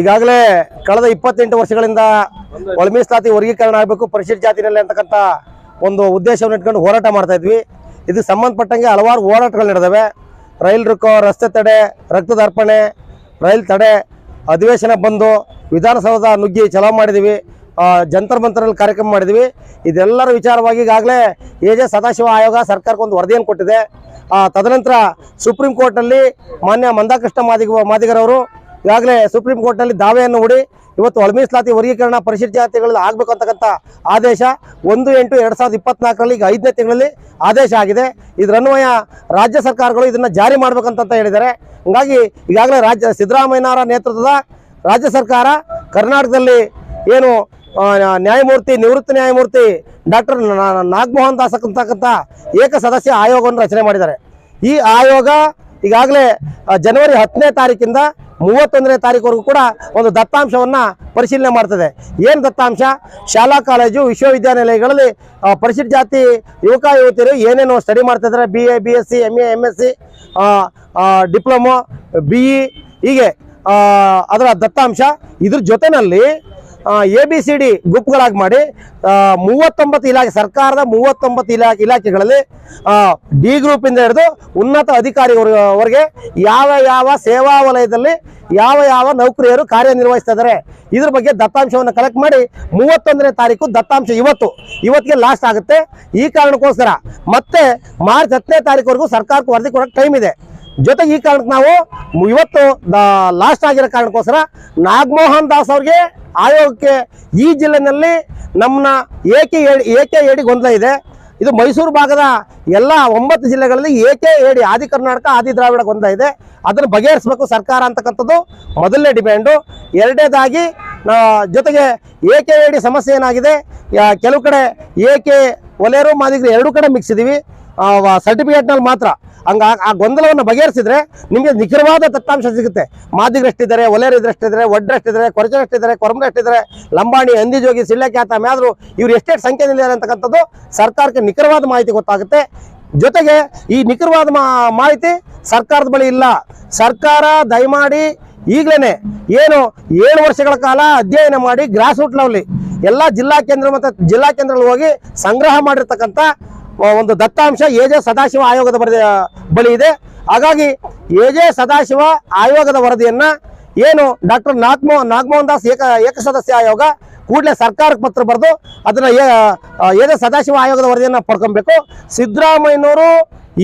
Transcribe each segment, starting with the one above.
ಈಗಾಗಲೇ ಕಳೆದ ಇಪ್ಪತ್ತೆಂಟು ವರ್ಷಗಳಿಂದ ಒಳ ಮೀಸಲಾತಿ ವರ್ಗೀಕರಣ ಆಗಬೇಕು ಪರಿಶಿಷ್ಟ ಜಾತಿನಲ್ಲಿ ಅಂತಕ್ಕಂಥ ಒಂದು ಉದ್ದೇಶವನ್ನು ಇಟ್ಕೊಂಡು ಹೋರಾಟ ಮಾಡ್ತಾ ಇದ್ವಿ. ಇದಕ್ಕೆ ಸಂಬಂಧಪಟ್ಟಂಗೆ ಹಲವಾರು ಹೋರಾಟಗಳು ನಡೆದವೆ. ರೈಲ್ ರುಕೋ, ರಸ್ತೆ ತಡೆ, ರಕ್ತದ ಅರ್ಪಣೆ, ರೈಲ್ ತಡೆ, ಅಧಿವೇಶನ ಬಂದು ವಿಧಾನಸೌಧ ನುಗ್ಗಿ ಚಲಾವ್ ಮಾಡಿದ್ದೀವಿ ಜಂತರ್ ಮಂತರಲ್ಲಿ ಕಾರ್ಯಕ್ರಮ ಮಾಡಿದ್ವಿ. ಇದೆಲ್ಲರ ವಿಚಾರವಾಗಿ ಈಗಾಗಲೇ ಎ ಜೆ ಸದಾಶಿವ ಆಯೋಗ ಸರ್ಕಾರಕ್ಕೆ ಒಂದು ವರದಿಯನ್ನು ಕೊಟ್ಟಿದೆ. ತದನಂತರ ಸುಪ್ರೀಂ ಕೋರ್ಟ್ನಲ್ಲಿ ಮಾನ್ಯ ಮಂದಾಕೃಷ್ಣ ಮಾದಿಗ, ಮಾದಿಗರವರು ಈಗಾಗಲೇ ಸುಪ್ರೀಂ ಕೋರ್ಟ್ನಲ್ಲಿ ದಾವೆಯನ್ನು ಹೂಡಿ ಇವತ್ತು ಒಳಮೀಸಲಾತಿ ವರ್ಗೀಕರಣ ಪರಿಶಿಷ್ಟ ಜಾತಿಗಳಲ್ಲಿ ಆಗಬೇಕು ಅಂತಕ್ಕಂಥ ಆದೇಶ ಒಂದು ಎಂಟು ಎರಡು ಸಾವಿರದ ಇಪ್ಪತ್ನಾಲ್ಕರಲ್ಲಿ ಈಗ ಐದನೇ ತಿಂಗಳಲ್ಲಿ ಆದೇಶ ಆಗಿದೆ. ಇದರನ್ವಯ ರಾಜ್ಯ ಸರ್ಕಾರಗಳು ಇದನ್ನು ಜಾರಿ ಮಾಡ್ಬೇಕಂತ ಹೇಳಿದ್ದಾರೆ. ಹಂಗಾಗಿ ಈಗಾಗಲೇ ರಾಜ್ಯ ಸಿದ್ದರಾಮಯ್ಯನವರ ನೇತೃತ್ವದ ರಾಜ್ಯ ಸರ್ಕಾರ ಕರ್ನಾಟಕದಲ್ಲಿ ಏನು ನ್ಯಾಯಮೂರ್ತಿ, ನಿವೃತ್ತ ನ್ಯಾಯಮೂರ್ತಿ ಡಾಕ್ಟರ್ ನಾಗಮೋಹನ್ ದಾಸ್ ಅಂತಕ್ಕಂಥ ಏಕ ಸದಸ್ಯ ಆಯೋಗವನ್ನು ರಚನೆ ಮಾಡಿದ್ದಾರೆ. ಈ ಆಯೋಗ ಈಗಾಗಲೇ ಜನವರಿ ಹತ್ತನೇ ತಾರೀಕಿಂದ ಮೂವತ್ತೊಂದನೇ ತಾರೀಕುವರೆಗೂ ಕೂಡ ಒಂದು ದತ್ತಾಂಶವನ್ನು ಪರಿಶೀಲನೆ ಮಾಡ್ತದೆ. ಏನು ದತ್ತಾಂಶ? ಶಾಲಾ ಕಾಲೇಜು, ವಿಶ್ವವಿದ್ಯಾನಿಲಯಗಳಲ್ಲಿ ಪರಿಶಿಷ್ಟ ಜಾತಿ, ಯುವಕ, ಯುವತಿಯರು ಏನೇನು ಸ್ಟಡಿ ಮಾಡ್ತಿದ್ದಾರೆ B A B S C M A M S C diploma B E ಹೀಗೆ ಅದರ ದತ್ತಾಂಶ. ಇದ್ರ ಜೊತೆನಲ್ಲಿ ಎ ಬಿ ಸಿ ಡಿ ಗುಂಪುಗಳಾಗಿ ಮಾಡಿ ಮೂವತ್ತೊಂಬತ್ತು ಇಲಾಖೆ, ಸರ್ಕಾರದ ಮೂವತ್ತೊಂಬತ್ತು ಇಲಾಖೆ ಇಲಾಖೆಗಳಲ್ಲಿ ಡಿ ಗ್ರೂಪಿಂದ ಹಿಡಿದು ಉನ್ನತ ಅಧಿಕಾರಿವರೆಗೆ ಯಾವ ಯಾವ ಸೇವಾ ವಲಯದಲ್ಲಿ ಯಾವ ಯಾವ ನೌಕರಿಯರು ಕಾರ್ಯನಿರ್ವಹಿಸ್ತಾ ಇದ್ದಾರೆ, ಇದ್ರ ಬಗ್ಗೆ ದತ್ತಾಂಶವನ್ನು ಕಲೆಕ್ಟ್ ಮಾಡಿ, ಮೂವತ್ತೊಂದನೇ ತಾರೀಕು ದತ್ತಾಂಶ ಇವತ್ತು, ಇವತ್ತಿಗೆ ಲಾಸ್ಟ್ ಆಗುತ್ತೆ. ಈ ಕಾರಣಕ್ಕೋಸ್ಕರ ಮತ್ತೆ ಮಾರ್ಚ್ ಹತ್ತನೇ ತಾರೀಕುವರೆಗೂ ಸರ್ಕಾರಕ್ಕೆ ವರದಿ ಕೊಡೋಕೆ ಟೈಮ್ ಇದೆ. ಜೊತೆಗೆ ಈ ಕಾರಣಕ್ಕೆ ನಾವು ಇವತ್ತು ಲಾಸ್ಟ್ ಆಗಿರೋ ಕಾರಣಕ್ಕೋಸ್ಕರ ನಾಗಮೋಹನ್ ದಾಸ್ ಅವ್ರಿಗೆ ಆಯೋಗಕ್ಕೆ ಈ ಜಿಲ್ಲೆನಲ್ಲಿ ನಮ್ಮನ್ನ ಏಕೆ ಏಕೆ ಏಡಿ ಗೊಂದಲ ಇದೆ? ಇದು ಮೈಸೂರು ಭಾಗದ ಎಲ್ಲ ಒಂಬತ್ತು ಜಿಲ್ಲೆಗಳಲ್ಲಿ ಏಕೆ ಏಡಿ, ಆದಿ ಕರ್ನಾಟಕ, ಆದಿ ದ್ರಾವಿಡ ಗೊಂದಲ ಇದೆ? ಅದನ್ನು ಬಗೆಹರಿಸಬೇಕು ಸರ್ಕಾರ ಅಂತಕ್ಕಂಥದ್ದು. ಮೊದಲನೇ ಡಿಮ್ಯಾಂಡು. ಎರಡನೇದಾಗಿ ಜೊತೆಗೆ ಏಕೆ ಏಡಿ ಸಮಸ್ಯೆ ಏನಾಗಿದೆ? ಕೆಲವು ಕಡೆ ಏಕೆ ಒಲೆಯರು ಮಾದಿಗರು ಎರಡು ಕಡೆ ಮಿಕ್ಸ್ ಸರ್ಟಿಫಿಕೇಟ್ನಲ್ಲಿ ಮಾತ್ರ. ಹಂಗ ಆ ಗೊಂದಲವನ್ನು ಬಗೆಹರಿಸಿದ್ರೆ ನಿಮಗೆ ನಿಖರವಾದ ದತ್ತಾಂಶ ಸಿಗುತ್ತೆ. ಮಾದಿಗರಷ್ಟಿದ್ದಾರೆ, ಒಲೆರಿದ್ರಷ್ಟಿದ್ದಾರೆ ಒಲೆಯರು ಕೊರಚರಷ್ಟಿದ್ದಾರೆ ಕೊರಮರಷ್ಟಿದ್ದಾರೆ, ಲಂಬಾಣಿ, ಹಂದಿಜೋಗಿ ಸಿಳ್ಳೆಕ್ಯಾತ ಮ್ಯಾದ್ರು ಇವ್ರು ಎಷ್ಟೇ ಸಂಖ್ಯೆಯಲ್ಲಿದ್ದಾರೆ ಅಂತಕ್ಕಂಥದ್ದು ಸರ್ಕಾರಕ್ಕೆ ನಿಖರವಾದ ಮಾಹಿತಿ ಗೊತ್ತಾಗುತ್ತೆ. ಜೊತೆಗೆ ಈ ನಿಖರವಾದ ಮಾಹಿತಿ ಸರ್ಕಾರದ ಬಳಿ ಇಲ್ಲ. ಸರ್ಕಾರ ದಯಮಾಡಿ ಈಗಲೇ ಏನು ಏಳು ವರ್ಷಗಳ ಕಾಲ ಅಧ್ಯಯನ ಮಾಡಿ ಗ್ರಾಸ್ ರೂಟ್ ಲೆವೆಲ್ ಎಲ್ಲ ಜಿಲ್ಲಾ ಕೇಂದ್ರ ಮತ್ತು ಜಿಲ್ಲಾ ಕೇಂದ್ರಗಳಲ್ಲಿ ಹೋಗಿ ಸಂಗ್ರಹ ಮಾಡಿರ್ತಕ್ಕಂಥ ಒಂದು ದತ್ತಾಂಶ ಎ ಜೆ ಸದಾಶಿವ ಆಯೋಗದ ವರದಿ ಬಳಿ ಇದೆ. ಹಾಗಾಗಿ ಎ ಜೆ ಸದಾಶಿವ ಆಯೋಗದ ವರದಿಯನ್ನ ಏನು ಡಾಕ್ಟರ್ ನಾಗಮೋ ನಾಗಮೋಹನ್ ದಾಸ್ ಏಕ, ಏಕಸದಸ್ಯ ಆಯೋಗ ಕೂಡಲೇ ಸರ್ಕಾರಕ್ಕೆ ಪತ್ರ ಬರೆದು ಅದನ್ನ ಜೆ ಸದಾಶಿವ ಆಯೋಗದ ವರದಿಯನ್ನ ಪಡ್ಕೊಬೇಕು. ಸಿದ್ದರಾಮಯ್ಯನವರು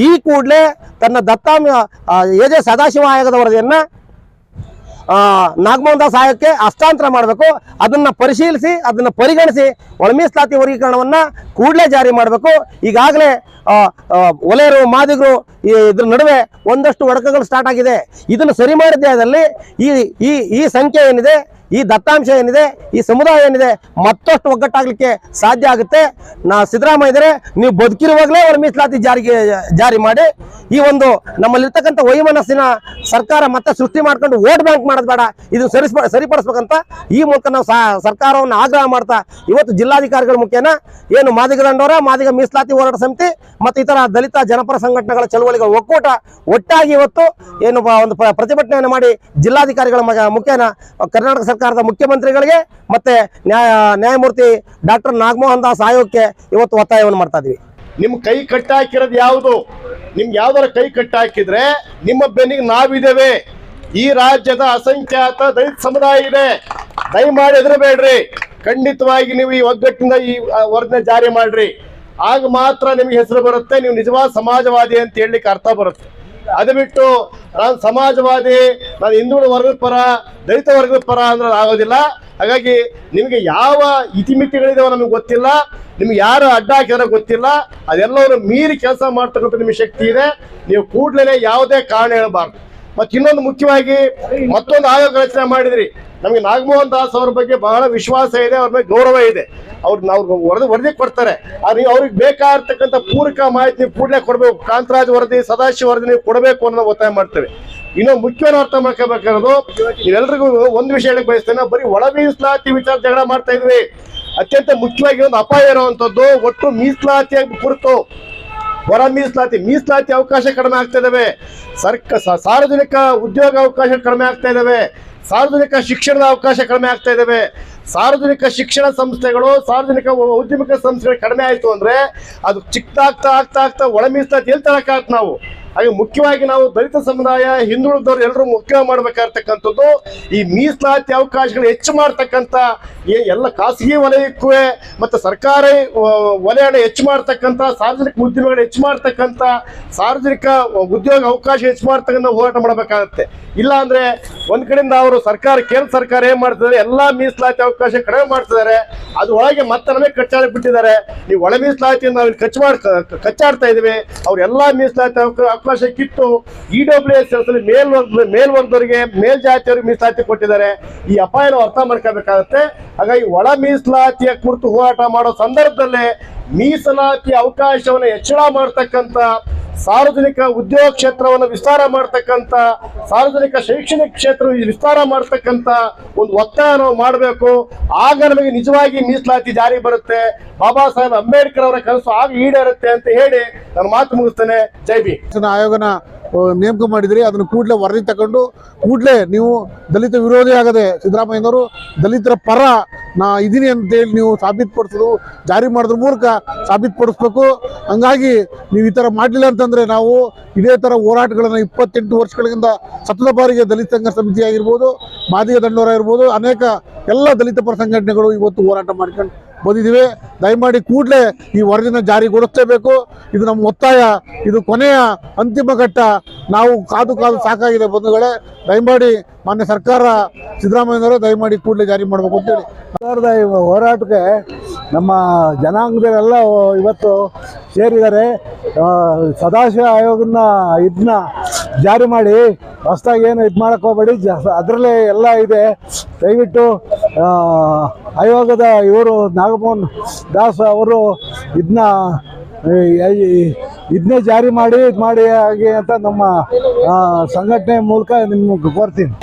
ಈ ಕೂಡಲೇ ತನ್ನ ದತ್ತಾಂಶ ಜೆ ಸದಾಶಿವ ಆಯೋಗದ ವರದಿಯನ್ನ ನಾಗಮೋಹನ್ ದಾಸ್ ಆಯೋಗಕ್ಕೆ ಹಸ್ತಾಂತರ ಮಾಡಬೇಕು. ಅದನ್ನ ಪರಿಶೀಲಿಸಿ, ಅದನ್ನ ಪರಿಗಣಿಸಿ ಒಳಮೀಸಲಾತಿ ವರ್ಗೀಕರಣವನ್ನ ಕೂಡಲೇ ಜಾರಿ ಮಾಡಬೇಕು. ಈಗಾಗಲೇ ಒಲೆಯರು, ಮಾದಿಗರು ಇದ್ರ ನಡುವೆ ಒಂದಷ್ಟು ಒಡಕಗಳು ಸ್ಟಾರ್ಟ್ ಆಗಿದೆ. ಇದನ್ನು ಸರಿ ಮಾಡಿದ್ದೇ ಅದರಲ್ಲಿ ಈ ಈ ಸಂಖ್ಯೆ ಏನಿದೆ? ಈ ದತ್ತಾಂಶ ಏನಿದೆ, ಈ ಸಮುದಾಯ ಏನಿದೆ, ಮತ್ತಷ್ಟು ಒಗ್ಗಟ್ಟಾಗಲಿಕ್ಕೆ ಸಾಧ್ಯ ಆಗುತ್ತೆ. ನಾ ಸಿದ್ದರಾಮಯ್ಯ ಇದ್ರೆ ನೀವು ಬದುಕಿರುವಾಗಲೇ ಅವರು ಮೀಸಲಾತಿ ಜಾರಿಗೆ, ಜಾರಿ ಮಾಡಿ. ಈ ಒಂದು ನಮ್ಮಲ್ಲಿರ್ತಕ್ಕಂಥ ವೈಮನಸ್ಸಿನ ಸರ್ಕಾರ ಮತ್ತೆ ಸೃಷ್ಟಿ ಮಾಡ್ಕೊಂಡು ವೋಟ್ ಬ್ಯಾಂಕ್ ಮಾಡೋದು ಬೇಡ ಇದು ಸರಿಸ್ಪ, ಸರಿಪಡಿಸ್ಬೇಕಂತ ಈ ಮೂಲಕ ನಾವು ಸರ್ಕಾರವನ್ನು ಆಗ್ರಹ ಮಾಡ್ತಾ, ಇವತ್ತು ಜಿಲ್ಲಾಧಿಕಾರಿಗಳ ಮುಖೇನ ಏನು ಮಾದಿಗ ದಂಡೋರ, ಮಾದಿಗ ಮೀಸಲಾತಿ ಹೋರಾಟ ಸಮಿತಿ ಮತ್ತು ಇತರ ದಲಿತ ಜನಪರ ಸಂಘಟನೆಗಳ ಚಳುವಳಿಗಳ ಒಕ್ಕೂಟ ಒಟ್ಟಾಗಿ ಇವತ್ತು ಏನು ಒಂದು ಪ್ರ- ಪ್ರತಿಭಟನೆಯನ್ನು ಮಾಡಿ ಜಿಲ್ಲಾಧಿಕಾರಿಗಳ ಮುಖೇನ ಕರ್ನಾಟಕ ಸರ್ಕಾರದ ಮುಖ್ಯಮಂತ್ರಿಗಳಿಗೆ ಮತ್ತೆ ನ್ಯಾಯ, ನ್ಯಾಯಮೂರ್ತಿ ಡಾಕ್ಟರ್ ನಾಗಮೋಹನ್ ದಾಸ್ ಆಯೋಗಕ್ಕೆ ಇವತ್ತು ಒತ್ತಾಯವನ್ನು ಮಾಡ್ತಾ ಇದೀವಿ. ನಿಮ್ ಕೈ ಕಟ್ಟಾಕಿರೋದು ಯಾವುದು? ನಿಮ್ಗೆ ಯಾವ್ದಾರ ಕೈ ಕಟ್ಟಾಕಿದ್ರೆ ನಿಮ್ಮ ಬೆನ್ನಿಗೆ ನಾವಿದ್ದೇವೆ. ಈ ರಾಜ್ಯದ ಅಸಂಖ್ಯಾತ ದಲಿತ ಸಮುದಾಯ ಇದೆ. ದಯಮಾಡಿ ಬೇಡ್ರಿ ಖಂಡಿತವಾಗಿ ನೀವು ಈ ಒಗ್ಗಟ್ಟಿನಿಂದ ಈ ವರ್ಧನೆ ಜಾರಿ ಮಾಡ್ರಿ. ಆಗ ಮಾತ್ರ ನಿಮ್ಗೆ ಹೆಸರು ಬರುತ್ತೆ, ನೀವು ನಿಜವಾದ ಸಮಾಜವಾದಿ ಅಂತ ಹೇಳಲಿಕ್ಕೆ ಅರ್ಥ ಬರುತ್ತೆ. ಅದು ಬಿಟ್ಟು ನಾನು ಸಮಾಜವಾದಿ, ನಾನು ಹಿಂದೂ ವರ್ಗದ ಪರ, ದಲಿತ ವರ್ಗದ ಪರ ಅಂದ್ರೆ ಆಗೋದಿಲ್ಲ. ಹಾಗಾಗಿ ನಿಮಗೆ ಯಾವ ಇತಿಮಿತಿಗಳಿದಾವ ನಮಗೆ ಗೊತ್ತಿಲ್ಲ. ನಿಮ್ಗೆ ಯಾರು ಅಡ್ಡ ಹಾಕಿದ್ರೆ ಗೊತ್ತಿಲ್ಲ. ಅದೆಲ್ಲವನ್ನು ಮೀರಿ ಕೆಲಸ ಮಾಡ್ತಕ್ಕಂಥ ನಿಮಗೆ ಶಕ್ತಿ ಇದೆ. ನೀವು ಕೂಡ್ಲೇ ಯಾವುದೇ ಕಾರಣ ಹೇಳಬಾರ್ದು. ಮತ್ತೆ ಇನ್ನೊಂದು ಮುಖ್ಯವಾಗಿ ಮತ್ತೊಂದು ಆಯೋಗ ರಚನೆ ಮಾಡಿದ್ರಿ. ನಮಗೆ ನಾಗಮೋಹನ್ ದಾಸ್ ಅವ್ರ ಬಗ್ಗೆ ಬಹಳ ವಿಶ್ವಾಸ ಇದೆ, ಅವ್ರ ಮೇಲೆ ಗೌರವ ಇದೆ. ಅವ್ರು ನಾವು ವರದಿ ವರದಿ ಕೊಡ್ತಾರೆ. ಆದ್ರೆ ಅವ್ರಿಗೆ ಬೇಕಾಗಿರ್ತಕ್ಕಂಥ ಪೂರಕ ಮಾಹಿತಿ ನೀವು ಕೂಡಲೇ ಕೊಡಬೇಕು. ಕಾಂತರಾಜ್ ವರದಿ, ಸದಾಶಿವ ವರದಿ ನೀವು ಕೊಡಬೇಕು ಅನ್ನೋ ಒತ್ತಾಯ ಮಾಡ್ತೇವೆ. ಇನ್ನೊಂದು ಮುಖ್ಯವನ್ನು ಅರ್ಥ ಮಾಡ್ಕೋಬೇಕಾಗಿರೋದು ನೀವೆಲ್ರಿಗೂ ಒಂದು ವಿಷಯ ಹೇಳಕ್ ಬಯಸ್ತೇನೆ ಬರೀ ಒಳ ಮೀಸಲಾತಿ ವಿಚಾರ ಜಗಳ ಮಾಡ್ತಾ ಇದ್ವಿ. ಅತ್ಯಂತ ಮುಖ್ಯವಾಗಿ ಒಂದು ಅಪಾಯ ಇರುವಂತದ್ದು ಒಟ್ಟು ಮೀಸಲಾತಿಯ ಕುರಿತು. ಹೊರ ಮೀಸಲಾತಿ ಮೀಸಲಾತಿ ಅವಕಾಶ ಕಡಿಮೆ ಆಗ್ತಾ ಇದಾವೆ. ಸರ್ಕ ಸಾರ್ವಜನಿಕ ಉದ್ಯೋಗ ಅವಕಾಶ ಕಡಿಮೆ ಆಗ್ತಾ ಇದಾವೆ. ಸಾರ್ವಜನಿಕ ಶಿಕ್ಷಣದ ಅವಕಾಶ ಕಡಿಮೆ ಆಗ್ತಾ ಇದ್ದಾವೆ ಸಾರ್ವಜನಿಕ ಶಿಕ್ಷಣ ಸಂಸ್ಥೆಗಳು, ಸಾರ್ವಜನಿಕ ಉದ್ಯಮಿಕ ಸಂಸ್ಥೆಗಳು ಕಡಿಮೆ ಆಯಿತು ಅಂದ್ರೆ ಅದು ಚಿಕ್ಕದಾಗ್ತಾ ಆಗ್ತಾ ಆಗ್ತಾ ಒಳಮೀಸ್ತಾ ಎಲ್ಲಿ ನಾವು. ಹಾಗೆ ಮುಖ್ಯವಾಗಿ ನಾವು ದಲಿತ ಸಮುದಾಯ, ಹಿಂದುಳಿದವರು ಎಲ್ಲರೂ ಮುಖ್ಯ ಮಾಡ್ಬೇಕಾಗಿರ್ತಕ್ಕಂಥದ್ದು ಈ ಮೀಸಲಾತಿ ಅವಕಾಶಗಳು ಹೆಚ್ಚು ಮಾಡ್ತಕ್ಕಂಥ ಎಲ್ಲ ಖಾಸಗಿ ವಲಯಕ್ಕೂ, ಮತ್ತು ಸರ್ಕಾರಿ ವಲಯನ ಹೆಚ್ಚು ಮಾಡ್ತಕ್ಕಂಥ, ಸಾರ್ವಜನಿಕ ಉದ್ಯಮಗಳು ಹೆಚ್ಚು ಮಾಡ್ತಕ್ಕಂಥ, ಸಾರ್ವಜನಿಕ ಉದ್ಯೋಗ ಅವಕಾಶ ಹೆಚ್ಚು ಮಾಡ್ತಕ್ಕಂಥ ಹೋರಾಟ ಮಾಡಬೇಕಾಗತ್ತೆ. ಇಲ್ಲ ಅಂದ್ರೆ ಒಂದ್ ಕಡೆಯಿಂದ ಅವರು ಸರ್ಕಾರ, ಕೇಂದ್ರ ಸರ್ಕಾರ ಏನ್ ಮಾಡ್ತಿದ್ದಾರೆ, ಎಲ್ಲಾ ಮೀಸಲಾತಿ ಅವಕಾಶ ಕಡಿಮೆ ಮಾಡ್ತಿದ್ದಾರೆ, ಅದು ಒಳಗೆ ಮತ್ತೆ ಕಚ್ಚಾಡಿ ಬಿಟ್ಟಿದ್ದಾರೆ. ನೀವು ಒಳ ಮೀಸಲಾತಿಯನ್ನು ನಾವು ಖರ್ಚು ಕಚ್ಚಾಡ್ತಾ ಇದೀವಿ ಅವ್ರ ಎಲ್ಲಾ ಮೀಸಲಾತಿ ಅವಕ- ಅವಕಾಶ ಕಿತ್ತು ಇ ಡಬ್ಲ್ಯೂ ಎಸ್ ಮೇಲ್ವರ್ಗ ಮೇಲ್ವರ್ಗದವರಿಗೆ ಮೇಲ್ಜಾತಿಯವರಿಗೆ ಮೀಸಲಾತಿ ಕೊಟ್ಟಿದ್ದಾರೆ. ಈ ಅಪಾಯನ ಅರ್ಥ ಮಾಡ್ಕೋಬೇಕಾಗತ್ತೆ ಹಾಗಾಗಿ ಒಳ ಮೀಸಲಾತಿಯ ಕುರಿತು ಹೋರಾಟ ಮಾಡೋ ಸಂದರ್ಭದಲ್ಲೇ ಮೀಸಲಾತಿ ಅವಕಾಶವನ್ನು ಹೆಚ್ಚಳ ಮಾಡ್ತಕ್ಕಂಥ ಸಾರ್ವಜನಿಕ ಉದ್ಯೋಗ ಕ್ಷೇತ್ರವನ್ನು ವಿಸ್ತಾರ ಮಾಡ್ತಕ್ಕಂಥ, ಸಾರ್ವಜನಿಕ ಶೈಕ್ಷಣಿಕ ಕ್ಷೇತ್ರ ವಿಸ್ತಾರ ಮಾಡ್ತಕ್ಕಂಥ ಒಂದು ಒತ್ತಾಯ ನಾವು ಮಾಡಬೇಕು. ಆಗ ನಮಗೆ ನಿಜವಾಗಿ ಮೀಸಲಾತಿ ಜಾರಿ ಬರುತ್ತೆ. ಬಾಬಾ ಸಾಹೇಬ್ ಅಂಬೇಡ್ಕರ್ ಅವರ ಕನಸು ಆಗ ಈಡೇರುತ್ತೆ ಅಂತ ಹೇಳಿ ನಾನು ಮಾತು ಮುಗಿಸ್ತೇನೆ. ಜೈ ಬಿ ಆಯೋಗನ ನೇಮಕ ಮಾಡಿದ್ರಿ, ಅದನ್ನು ಕೂಡಲೇ ವರದಿ ತಗೊಂಡು, ಕೂಡಲೇ ನೀವು ದಲಿತ ವಿರೋಧಿ ಆಗದೆ ಸಿದ್ದರಾಮಯ್ಯನವರು ದಲಿತರ ಪರ ನಾ ಇದೀನಿ ಅಂತೇಳಿ ನೀವು ಸಾಬೀತುಪಡಿಸೋದು, ಜಾರಿ ಮಾಡೋದ್ರ ಮೂಲಕ ಸಾಬೀತುಪಡಿಸ್ಬೇಕು. ಹಂಗಾಗಿ ನೀವು ಈ ಥರ ಮಾಡಲಿಲ್ಲ ಅಂತಂದ್ರೆ ನಾವು ಇದೇ ಥರ ಹೋರಾಟಗಳನ್ನು ಇಪ್ಪತ್ತೆಂಟು ವರ್ಷಗಳಿಂದ ಸತತ ಬಾರಿಗೆ ದಲಿತ ಸಂಘ ಸಮಿತಿ ಆಗಿರ್ಬೋದು, ಮಾದಿಗ ದಂಡೋರ ಇರ್ಬೋದು ಅನೇಕ ಎಲ್ಲ ದಲಿತ ಪರ ಸಂಘಟನೆಗಳು ಇವತ್ತು ಹೋರಾಟ ಮಾಡ್ಕೊಂಡು ಬಂದಿದ್ದೀವಿ. ದಯಮಾಡಿ ಕೂಡಲೇ ಈ ವರದಿನ ಜಾರಿಗೊಳಿಸಲೇಬೇಕು. ಇದು ನಮ್ಮ ಒತ್ತಾಯ, ಇದು ಕೊನೆಯ ಅಂತಿಮ ಘಟ್ಟ. ನಾವು ಕಾದು ಕಾದು ಸಾಕಾಗಿದೆ ಬಂಧುಗಳೇ. ದಯಮಾಡಿ ಮಾನ್ಯ ಸರ್ಕಾರ, ಸಿದ್ದರಾಮಯ್ಯನವರು ದಯಮಾಡಿ ಕೂಡಲೇ ಜಾರಿ ಮಾಡಬೇಕು ಅಂತೇಳಿ ಸರ್ಕಾರದ ಹೋರಾಟಕ್ಕೆ ನಮ್ಮ ಜನಾಂಗದವರೆಲ್ಲ ಇವತ್ತು ಸೇರಿದ್ದಾರೆ. ಸದಾಶಿವ ಆಯೋಗನ ಇದನ್ನ ಜಾರಿ ಮಾಡಿ, ಹೊಸ್ದಾಗಿ ಏನು ಇದು ಮಾಡಕ್ಕೆ ಹೋಗ್ಬೇಡಿ. ಅದರಲ್ಲೇ ಎಲ್ಲ ಇದೆ. ದಯವಿಟ್ಟು ಆಯೋಗದ ಇವರು ನಾಗಮೋಹನ್ ದಾಸ್ ಅವರು ಇದನ್ನ ಇದನ್ನೇ ಜಾರಿ ಮಾಡಿ, ಇದು ಮಾಡಿ ಹಾಗೆ ಅಂತ ನಮ್ಮ ಸಂಘಟನೆ ಮೂಲಕ ನಿಮ್ಗೆ ಕೋರ್ತೀನಿ.